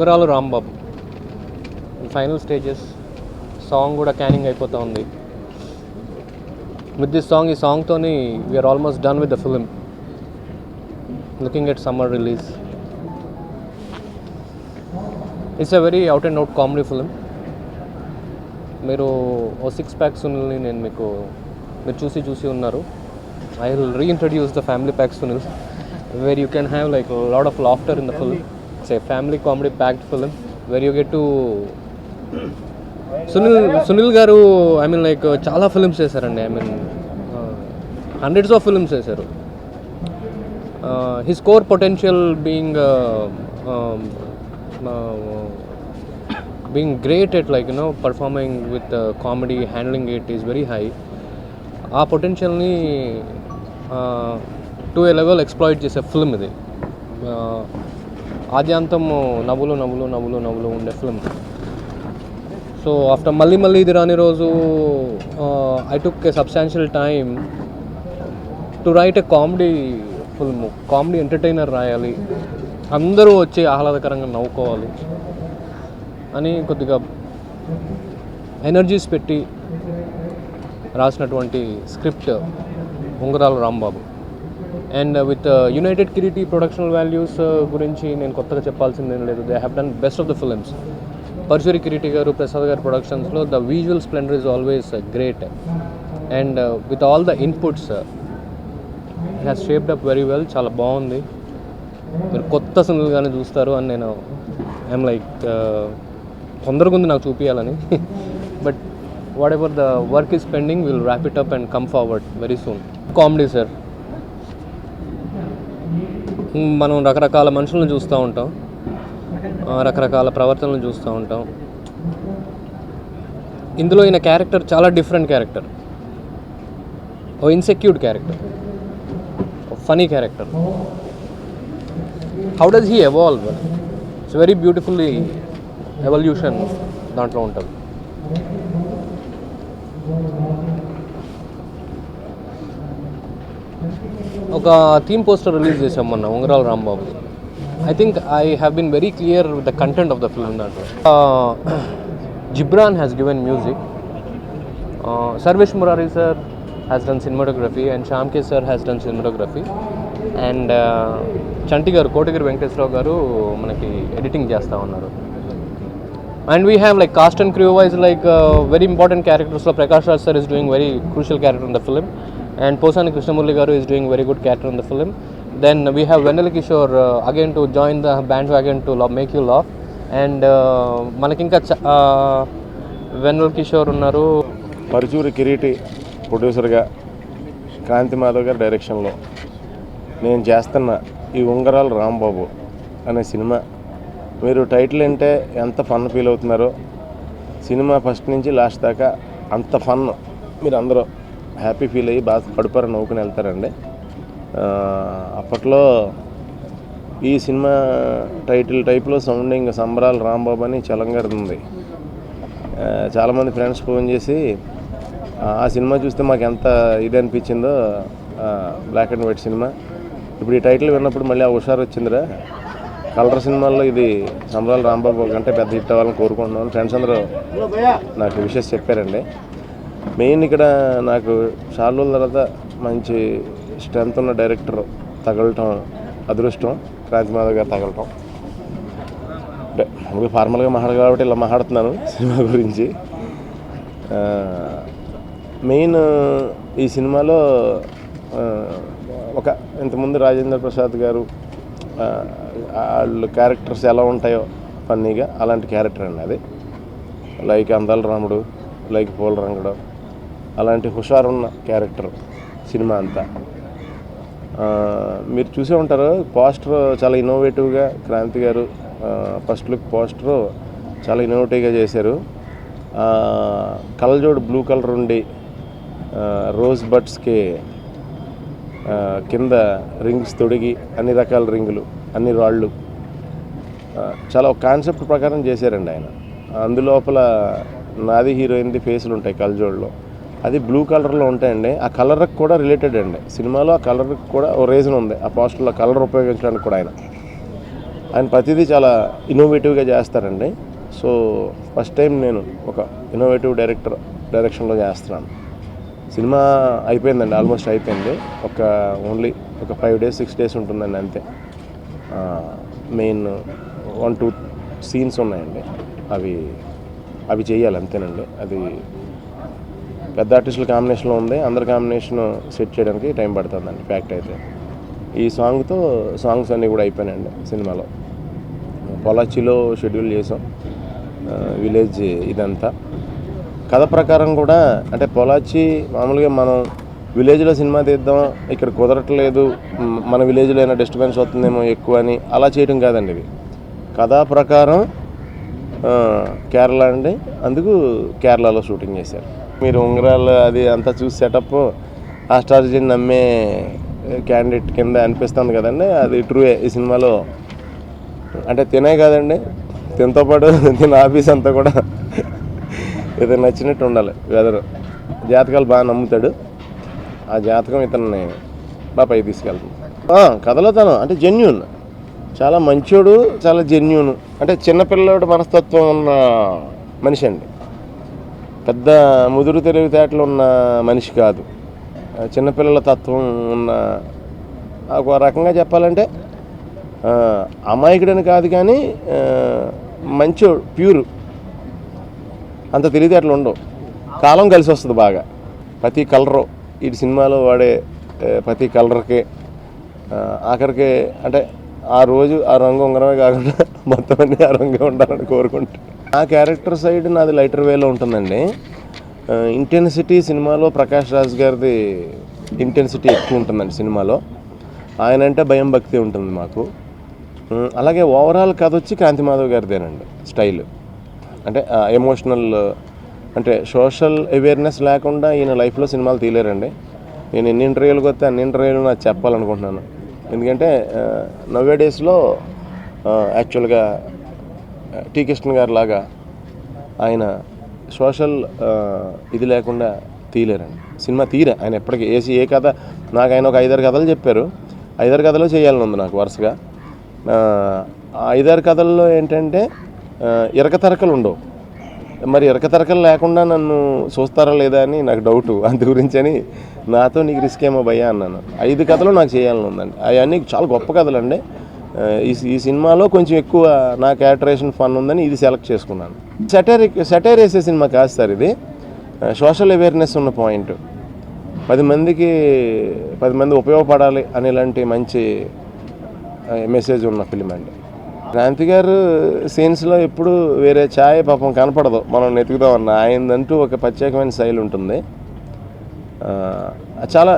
ఉంగరాలు Rambabu final stages song కూడా canning అయిపోతూ ఉంది. విత్ దిస్ సాంగ్ ఈ సాంగ్తోని we are almost done with the film looking at summer release it's a very out and out comedy film మీరు ఓ six pack సునీల్ని నేను మీకు మీరు చూసి చూసి ఉన్నారు. I will reintroduce the family pack Sunil where you can have like lot of laughter in the film it's a family comedy packed film where you get to Sunil Sunil garu I mean like చాలా films చేశారండి. I mean hundreds of films చేశారు. His core potential being being great at like you performing with comedy handling it is very high ఆ పొటెన్షియల్ని to a level exploit చేసే film ఇది. ఆద్యాంతం నవ్వులు నవ్వులు నవ్వులు నవ్వులు ఉండే ఫిల్మ్ సో ఆఫ్టర్ మళ్ళీ మళ్ళీ ఇది రాని రోజు I took a substantial time to write a comedy film comedy entertainer రాయాలి. అందరూ వచ్చి ఆహ్లాదకరంగా నవ్వుకోవాలి అని కొద్దిగా ఎనర్జీస్ పెట్టి రాసినటువంటి script Ungarala Rambabu. And with united Kireeti production values గురించి నేను కొత్తగా చెప్పాల్సింది ఏం లేదు. They have done best of the films Paruchuri Kireeti garu Prasad గారి ప్రొడక్షన్స్లో the visual splendour is always great and with all the inputs has shaped up very well చాలా బాగుంది. మీరు కొత్త సినిమాగానే చూస్తారు అని నేను ఐఎమ్ లైక్ తొందరగా ఉంది నాకు చూపించాలని but whatever the work is pending will wrap it up and come forward very soon comedy sir మనం రకరకాల మనుషులను చూస్తూ ఉంటాం. రకరకాల ప్రవర్తనలు చూస్తూ ఉంటాం. ఇందులో ఈయన క్యారెక్టర్ చాలా different character. Oh insecured character. Funny character. How does he evolve it's very beautifully evolution దాంట్లో ఉంటుంది. ఒక థీమ్ పోస్టర్ రిలీజ్ చేసాం మొన్న Ungarala Rambabu. I think I have been very clear with the content of the film దాంట్లో Ghibran has given music Sarvesh Murari sir has done cinematography and Shyam K sir has done cinematography and Chanti garu Kotagiri Venkateswara Rao garu మనకి editing చేస్తూ ఉన్నారు. And we have like cast and crew wise like very important క్యారెక్టర్స్లో Prakash Raj sir is doing very crucial character in the film and Posani Krishna Murali garu is doing very good character in the film then we have Vennela Kishore again to join the band again to make you love and మనకి ఇంకా చ- వెన్నెల కిషోర్ ఉన్నారు పరుచూరి కిరీటి ప్రొడ్యూసర్గా క్రాంతి మాధవ్ గారి డైరెక్షన్లో నేను చేస్తున్న ఈ ఉంగరాలు రాంబాబు అనే సినిమా. మీరు టైటిల్ అంటే ఎంత ఫన్ ఫీల్ అవుతున్నారో సినిమా ఫస్ట్ నుంచి లాస్ట్ దాకా అంత ఫన్ మీరు అందరూ హ్యాపీ ఫీల్ అయ్యి బాగా కడుపార నవ్వుకుని వెళ్తారండి. అప్పట్లో ఈ సినిమా టైటిల్ టైప్లో సౌండింగ్ సంబరాలు రాంబాబు అని చలంగారుంది చాలామంది ఫ్రెండ్స్ ఫోన్ చేసి ఆ, ఆ సినిమా చూస్తే మాకు ఎంత ఇది అనిపించిందో బ్లాక్ అండ్ వైట్ సినిమా. ఇప్పుడు ఈ టైటిల్ విన్నప్పుడు మళ్ళీ ఆ హుషారు వచ్చిందిరా. కలర్ సినిమాల్లో ఇది సంబరాలు రాంబాబు కంటే పెద్ద హిట్ అవ్వాలని కోరుకుంటున్నాను ఫ్రెండ్స్ అందరూ నాకు విషెస్ చెప్పారండి. మెయిన్ ఇక్కడ నాకు చాలా రోజుల తర్వాత మంచి స్ట్రెంత్ ఉన్న డైరెక్టర్ తగలటం అదృష్టం. క్రాంతి గారు తగలటం. అంటే మామూలుగా ఫార్మల్గా మాట్లాడు కాబట్టి ఇలా మాట్లాడుతున్నాను సినిమా గురించి. మెయిన్ ఈ సినిమాలో ఒక ఇంతకుముందు రాజేంద్ర ప్రసాద్ గారు వాళ్ళు క్యారెక్టర్స్ ఎలా ఉంటాయో ఫన్నీగా అలాంటి క్యారెక్టర్ అండి అది. లైక్ అందాల రాముడు లైక్ పూల రంగుడు అలాంటి హుషారున్న క్యారెక్టర్ సినిమా అంతా. మీరు చూసే ఉంటారు పోస్టర్ చాలా ఇన్నోవేటివ్గా క్రాంతి గారు ఫస్ట్ లుక్ పోస్టర్ చాలా ఇన్నోవేటివ్గా చేశారు. ఆ, కలజోడు బ్లూ కలర్ ఉండి రోజ్ బడ్స్కి కింద రింగ్స్ తొడిగి అన్ని రకాల రింగులు అన్ని రాళ్ళు. చాలా ఒక కాన్సెప్ట్ ప్రకారం చేశారండి ఆయన. అందులోపల నాది హీరోయిన్ది ఫేసులు ఉంటాయి కలజోడ్లో అది బ్లూ కలర్లో ఉంటాయండి. ఆ కలర్కి కూడా రిలేటెడ్ అండి. సినిమాలో ఆ కలర్కి కూడా ఓ రీజన్ ఉంది. ఆ పోస్టర్లో కలర్ ఉపయోగించడానికి కూడా ఆయన. ఆయన ప్రతిదీ చాలా ఇన్నోవేటివ్గా చేస్తారండి. సో ఫస్ట్ టైం నేను ఒక ఇన్నోవేటివ్ డైరెక్టర్ డైరెక్షన్లో చేస్తున్నాను. సినిమా అయిపోయిందండి ఆల్మోస్ట్ అయిపోయింది. ఒక ఓన్లీ ఒక ఫైవ్ డేస్ సిక్స్ డేస్ ఉంటుందండి అంతే. మెయిన్ వన్ టూ సీన్స్ ఉన్నాయండి. అవి అవి చేయాలి అంతేనండి. అది పెద్ద ఆర్టిస్టుల కాంబినేషన్లో ఉంది. అందరి కాంబినేషన్ సెట్ చేయడానికి టైం పడుతుందండి ఫ్యాక్ట్ అయితే. ఈ సాంగ్తో సాంగ్స్ అన్నీ కూడా అయిపోయినాయండి సినిమాలో. పొలాచిలో షెడ్యూల్ చేసాం. విలేజ్ ఇదంతా. కథ ప్రకారం కూడా అంటే పొలాచి మామూలుగా మనం విలేజ్లో సినిమా తీద్దాం ఇక్కడ కుదరట్లేదు మన విలేజ్లో అయినా డిస్టర్బెన్స్ వస్తుందేమో ఎక్కువ అని అలా చేయడం కాదండి ఇది. కథా ప్రకారం కేరళ అండి. అందుకు కేరళలో షూటింగ్ చేశారు. మీరు ఉంగరాలు అది అంతా చూసి సెటప్ ఆస్ట్రాలజీని నమ్మే క్యాండిడేట్ కింద అనిపిస్తుంది కదండి. అది ట్రూయే ఈ సినిమాలో. అంటే తినే కాదండి. తినతో పాటు తిన ఆఫీస్ అంతా కూడా ఇతను నచ్చినట్టు ఉండాలి. వెదర్ జాతకాలు బాగా నమ్ముతాడు. ఆ జాతకం ఇతన్ని బాగా పైకి తీసుకెళ్తుంది. కథలో తను అంటే జెన్యున్ చాలా మంచోడు చాలా జెన్యున్ అంటే చిన్నపిల్లడు మనస్తత్వం ఉన్న మనిషి అండి. పెద్ద ముదురు తెలివితేటలు ఉన్న మనిషి కాదు. చిన్నపిల్లల తత్వం ఉన్న ఒక రకంగా చెప్పాలంటే అమాయకుడని కాదు కానీ మంచి ప్యూర్. అంత తెలివితేటలు ఉండవు. కాలం కలిసి వస్తుంది బాగా. ప్రతి కలరు ఈ సినిమాలో వాడే ప్రతి కలర్కి ఆఖరికి అంటే ఆ రోజు ఆ రంగు ఉంగరమే కాకుండా మొత్తం అన్ని ఆ రంగే ఉండాలని కోరుకుంటాను ఆ క్యారెక్టర్ సైడ్ నాది లైటర్ వేలో ఉంటుందండి. ఇంటెన్సిటీ సినిమాలో ప్రకాష్ రాజ్ గారిది ఇంటెన్సిటీ ఎక్కువ ఉంటుందండి సినిమాలో. ఆయన అంటే భయం భక్తి ఉంటుంది మాకు. అలాగే ఓవరాల్ కథ వచ్చి కాంతి మాధవ్ గారిదేనండి స్టైల్. అంటే ఎమోషనల్ అంటే సోషల్ అవేర్నెస్ లేకుండా ఈయన లైఫ్లో సినిమాలు తీయలేరండి. నేను ఎన్ని ఇంటర్వ్యూలకు వస్తే అన్ని ఇంటర్వ్యూలు నాకు చెప్పాలనుకుంటున్నాను. ఎందుకంటే నవ్వే డేస్లో యాక్చువల్గా టీ కృష్ణ గారి లాగా ఆయన సోషల్ ఇది లేకుండా తీయలేరండి సినిమా తీరే. ఆయన ఎప్పటికీ ఏసీ ఏ కథ నాకు ఆయన ఒక ఐదారు కథలు చెప్పారు. ఐదారు కథలు చేయాలని ఉంది నాకు వరుసగా. ఐదారు కథల్లో ఏంటంటే ఇరకతరకలు ఇరక తరకలు ఉండవు. మరి ఇరక తరకలు లేకుండా నన్ను చూస్తారా లేదా అని నాకు డౌటు. అందు గురించి అని నాతో నీకు రిస్క్ ఏమో భయ్యా అన్నాను. ఐదు కథలు నాకు చేయాలని ఉందండి. అవన్నీ చాలా గొప్ప కథలు అండి ఈ ఈ సినిమాలో కొంచెం ఎక్కువ నా క్యారెక్టరేషన్ ఫన్ ఉందని ఇది సెలెక్ట్ చేసుకున్నాను. సెటైర్ సెటైర్ వేసే సినిమా కాదు సార్ ఇది. సోషల్ అవేర్నెస్ ఉన్న పాయింట్. పది మందికి పది మంది ఉపయోగపడాలి అనేలాంటి మంచి మెసేజ్ ఉన్న ఫిలిం అండి. క్రాంతి గారు సీన్స్లో ఎప్పుడు వేరే ఛాయ్ పాపం కనపడదు. మనం వెతుకుదామన్న ఆయనదంటూ ఒక ప్రత్యేకమైన శైలి ఉంటుంది. చాలా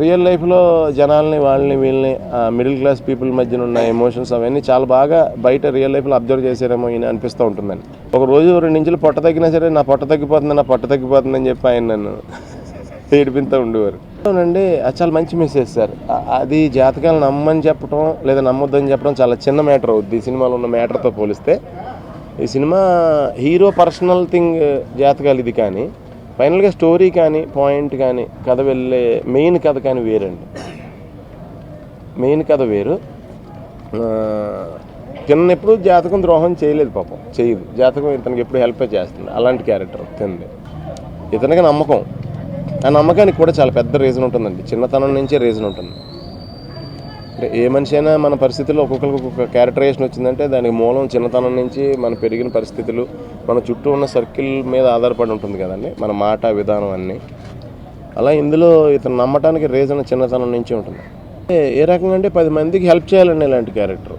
రియల్ లైఫ్లో జనాల్ని వాళ్ళని వీళ్ళని మిడిల్ క్లాస్ పీపుల్ మధ్యన ఉన్న ఎమోషన్స్ అవన్నీ చాలా బాగా బయట రియల్ లైఫ్లో అబ్జర్వ్ చేశారేమో ఈయన అనిపిస్తూ ఉంటుందని ఒక రోజు రెండు ఇంచులు పొట్ట తగ్గినా సరే నా పొట్ట తగ్గిపోతుంది నా పొట్ట తగ్గిపోతుంది అని చెప్పి ఆయన నన్ను ఏడిపిస్తూ ఉండేవారు. అవునండి అది చాలా మంచి మెసేజ్ సార్. అది జాతకాలు నమ్మని చెప్పడం లేదా నమ్మొద్దని చెప్పడం చాలా చిన్న మ్యాటర్ అవుద్ది. ఈ సినిమాలో ఉన్న మ్యాటర్తో పోలిస్తే. ఈ సినిమా హీరో పర్సనల్ థింగ్ జాతకాలు ఇది కానీ ఫైనల్గా స్టోరీ కానీ పాయింట్ కానీ కథ వెళ్ళే మెయిన్ కథ కానీ వేరండి. మెయిన్ కథ వేరు. ఆ, తిన్నెప్పుడు జాతకం ద్రోహం చేయలేదు పాపం చేయదు. జాతకం ఇతనికి ఎప్పుడు హెల్ప్ చేస్తుంది. అలాంటి క్యారెక్టర్ తింది. ఇతనికి నమ్మకం. ఆ నమ్మకానికి కూడా చాలా పెద్ద రీజన్ ఉంటుందండి. చిన్నతనం నుంచే రీజన్ ఉంటుంది. అంటే ఏ మనిషి అయినా మన పరిస్థితుల్లో ఒక్కొక్కరికి ఒక్కొక్క క్యారెక్టరైజేషన్ వచ్చిందంటే దానికి మూలం చిన్నతనం నుంచి మన పెరిగిన పరిస్థితులు మన చుట్టూ ఉన్న సర్కిల్ మీద ఆధారపడి ఉంటుంది కదండి మన మాట విధానం అన్నీ. అలా ఇందులో ఇతను నమ్మటానికి రీజన్ చిన్నతనం నుంచి ఉంటుంది. ఏ- రకంగా అంటే పది మందికి హెల్ప్ చేయాలండి ఇలాంటి క్యారెక్టర్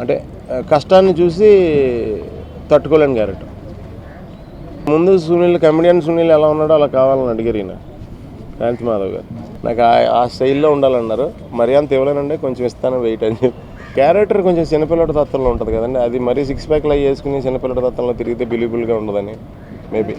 అంటే కష్టాన్ని చూసి తట్టుకోలేని క్యారెక్టర్ ముందు సునీల్ కమెడియన్ సునీల్ ఎలా ఉన్నాడో అలా కావాలని అడిగారు ఈయన. కాంతి మాధవ్ గారు. నాకు ఆ- ఆ స్టైల్లో ఉండాలన్నారు. మరీ అంత ఇవ్వలేనండి కొంచెం ఇస్తాను వెయిట్ అని చెప్పి. క్యారెక్టర్ కొంచెం చిన్నపిల్లడి తత్వంలో ఉంటుంది కదండి. అది మరీ సిక్స్ ప్యాక్లో వేసుకుని చిన్నపిల్లడి తత్వంలో తిరిగితే బిలీబుల్గా ఉండదని మేబీ